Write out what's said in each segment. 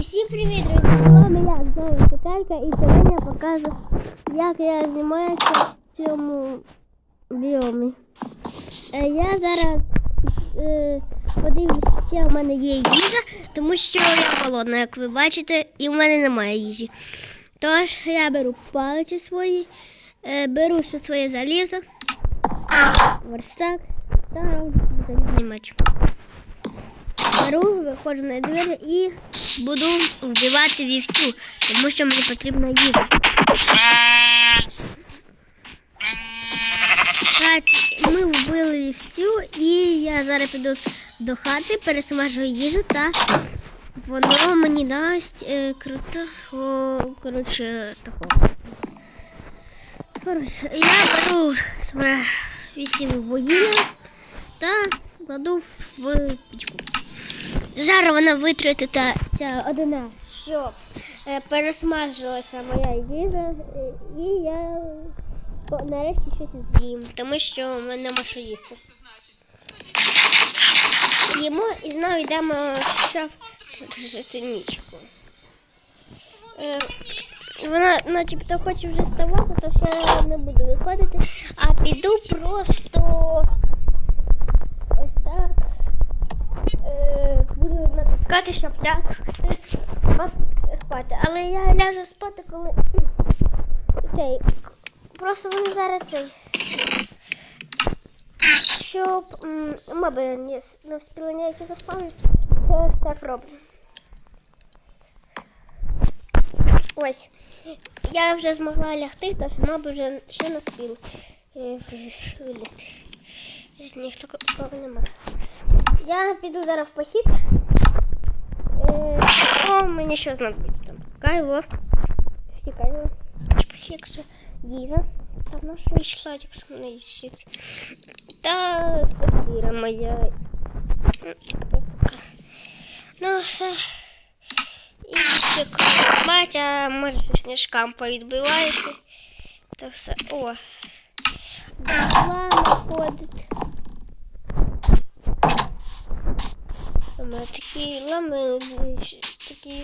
Усім привіт! З вами я, знову Цукерка, і сьогодні я покажу, як я знімаюся в цьому біомі. Е, Я зараз е, подивлюсь, чи в мене є їжа, тому що я голодна, як ви бачите, і в мене немає їжі. Тож я беру палиці свої, е, беру ще своє залізо, верстак та залізний меч. Беру, виходжу на двері і буду вбивати вівцю, тому що мені потрібна їжа. Так, ми вбили вівцю і я зараз піду до хати, пересмажу їжу та воно мені дасть е, крутого, коротше, такого. Коротше, я беру своє вісім вугілля та кладу в пічку. Зараз вона витрати та ця одина, щоб е, пересмажилася моя їжа, е, і я нарешті щось з'їм, тому що мене нема що їсти. Їмо і знову йдемо жити нічку. Е, вона начебто хоче вже вставати, то я не буду виходити, а піду просто ось так е, натискати, щоб лягти спа- спати. Але я ляжу спати, коли цей. Просто вони зараз цей. Щоб м, моби не, не встигли ніякі заспавнитися, то ось так роблю. Ось. Я вже змогла лягти, тож моби вже ще не спіли е, вилізти. Ніхто кого немає. Я піду зараз в похід. Е, о, мені що знадобиться там? Кайло. Всі кайло. Якщо їжа. Та вона ж йшла, якщо мене їсть. Та сокира моя. Ну, все. І ще батя, може щось сніжкам повідбивається. То все. О. Два находить. У такі лами, такі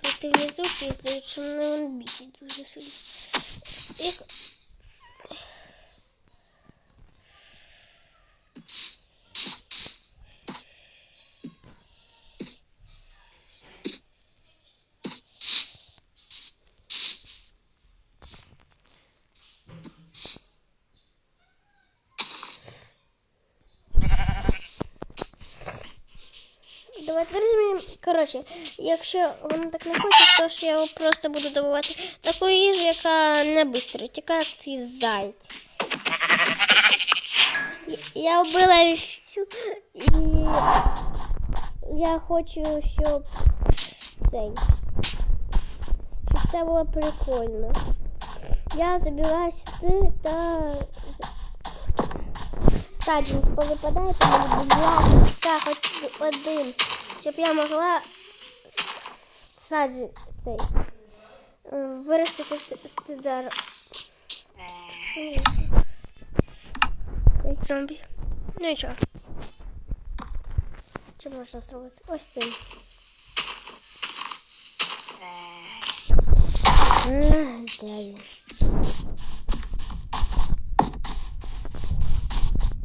противні звуки, що мене він дуже сильно. Давайте візьмемо. Коротше, якщо воно так не хоче, то ж я його просто буду добувати таку їжу, яка не бистро тікає, як цей зайць. Я- Я вбила всю і я хочу, щоб цей. Щоб це було прикольно. Я забігаю сюди та саджанці повипадає, тому так, хоч один, щоб я могла саджі цей е, виростити стидар. Цей зомбі. Ну нічого. Що можна зробити? Ось цим. Е, він?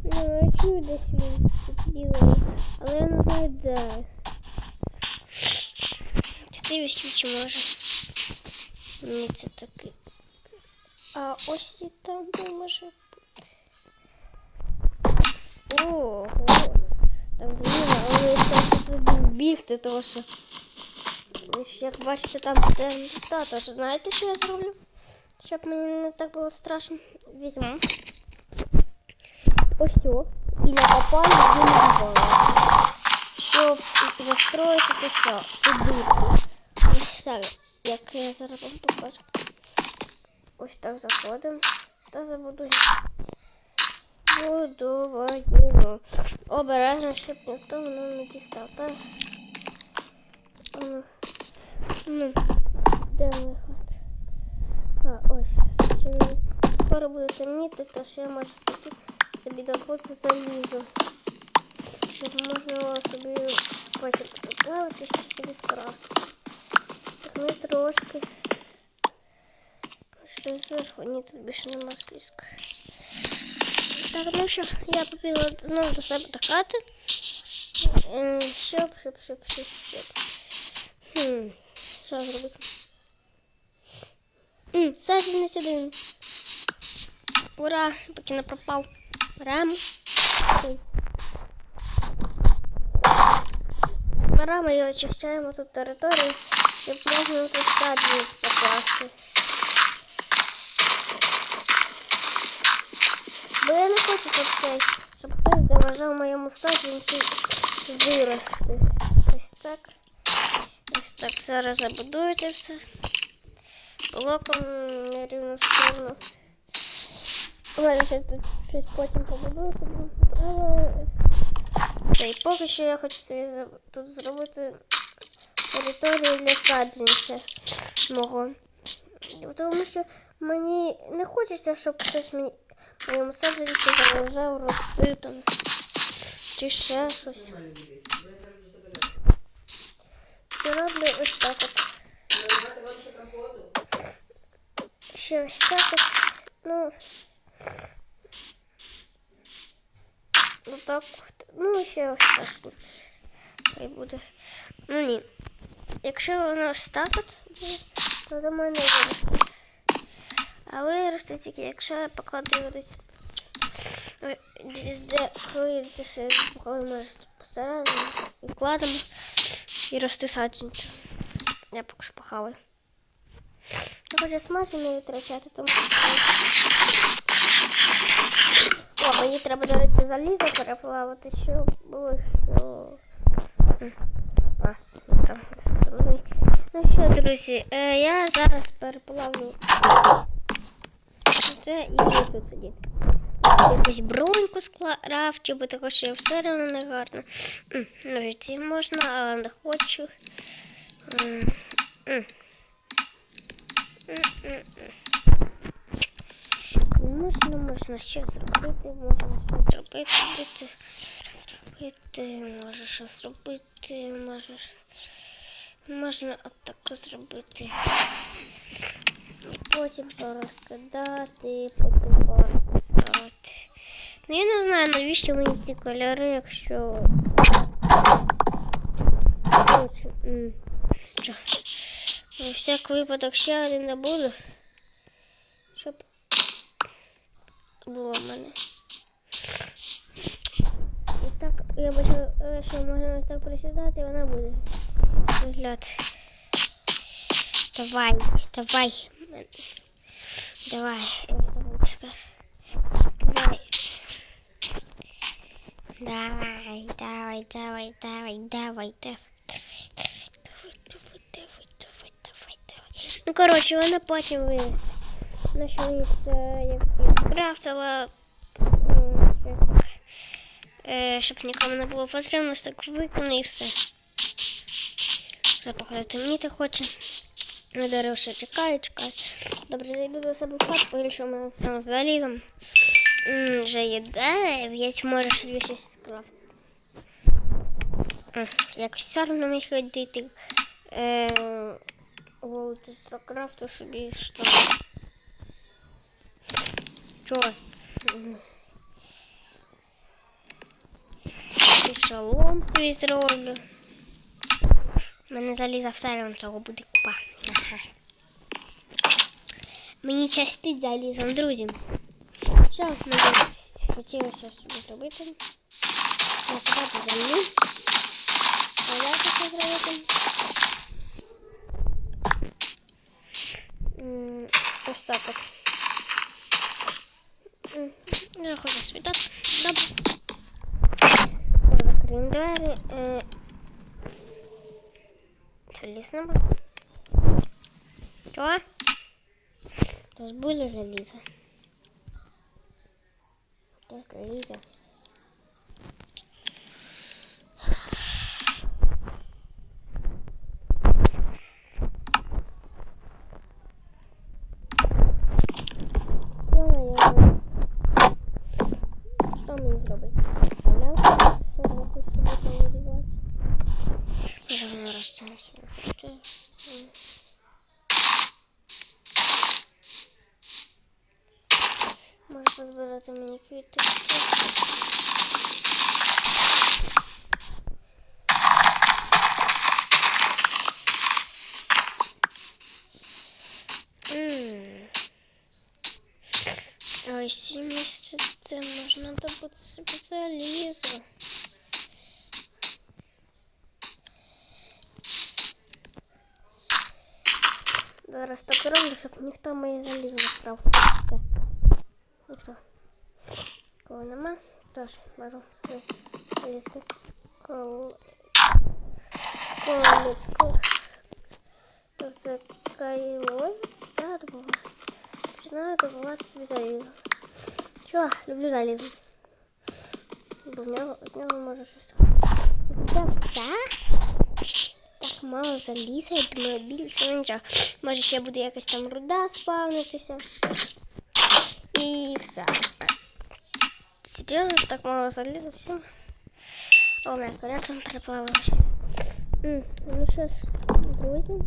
Ну, я чую десь він але я не знаю де. Чи чи може. Ні, це такий. А ось і там де може бути. Ого. Там блін, але я теж туди бігти, тому що. ось Як бачите, там темнота, тож знаєте, що я зроблю? Щоб мені не так було страшно. Візьму ось цю і накопаю її на голову. Щоб застроїти то що, дирку. Все, як я зараз вам покажу. Ось так заходимо та забудуємо. Будуваємо. Обережно, щоб ніхто мене не дістав. Так? Ну, де хата? А, ось. Скоро буде темніти, то що я можу спити собі добути залізо. Щоб можна було собі буду плавати, щось собі скрафтити. Ми трошки. Що зверху? Ні, тут більше нема слізка. Так, ну що, я побігла знову до себе до хати. Щоб, щоб, щоб, щоб, щоб. Хм, що зробити? М, Саджанець один. Ура, поки не пропав. Ой. Ура, ми очищаємо тут територію, щоб можна саджанець покласти. Бо я не хочу, щоб цей, щоб хтось заважав моєму саджанцю вирости. Ось так. Ось так. Зараз це все. Блоком на рівну сторону. Ладно, ще тут щось потім побудую. Але та й поки що я хочу собі тут зробити територію для саджанця мого. Тому що мені не хочеться, щоб хтось мені моєму саджанці заважав рости там. Чи ще щось. Я роблю ось так от. Ще ось так от. Ну. Ну так. Ну, ще ось так. Хай буде. Ну ні. Якщо воно так от, то до мене виросте. А виросте тільки, якщо я покладу його десь. Десь де коли ми посередині і вкладемо і рости саджанця. Я поки що похаваю. Я хочу смажу не витрачати, тому О, мені треба, до речі, залізо переплавати, щоб було що. А, там. Ну, Ну що, друзі, е, я зараз переплавлю це і буду тут сидіти. Якусь броньку скрафчу, бо також що все одно не гарно. Ножиці можна, але не хочу. Можна, можна ще зробити, можна зробити, робити, робити, може що зробити, може, можна отако зробити. Потім порозкидати, потім порозкидати. Ну я не знаю, навіщо мені ці кольори, якщо. На всяк випадок ще один не буду. Щоб було в мене. І так, я бачу, що можна так присідати, і вона буде виглядати. Давай, давай. Давай. Давай. Давай, давай, давай, давай, давай, давай. Давай, давай, давай, давай. Ну, коротше, вона потім це як. Е, щоб нікому не було потрібно, так виконую і все. Вже походу темніти хоче. Ну, дерево ще чекаю, чекаю. Добре, зайду до себе в хату, погляду, що в мене там з залізом. Вже є 9, може собі щось скрафтити. М, Якось одно міг ходити. Е, Голод крафту собі що. М. І шолом собі зроблю. У мене заліза все одно того буде купа. Ага. Мені частить залізом, друзі. Що мені хотілося собі зробити? Накидати землю. А як це зробити? М, Ось так от. М, Я хочу собі Заліз нема. Чого? Тож буде залізо. Де залізо? квіточки. М. Ось і місце це можна добути собі залізо. Зараз так роблю, щоб ніхто моє залізо не вкрав. Все. Ніхто. Кого нема, тож свій залізти кол... колечко. Це кайло. Я добуваю. Починаю добувати собі залізо. Чого? Люблю залізо. Бо в нього, з нього може щось. Все? Так мало заліза, я думаю, більше нічого. Може ще буде якась там руда спавнитися. І все. Серйозно, так мало заліза всім. О, моя колеса переплавилася. М, Ну що ж, друзі.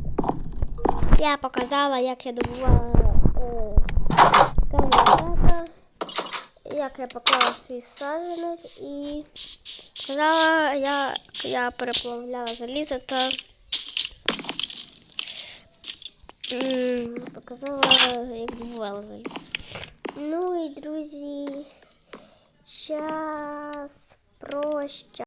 Я показала, як я добувала е, камінь як я поклала свій саджанець і сказала, я, я переплавляла залізо та м, показала, як добувала залізо. Ну і друзі, Час проща.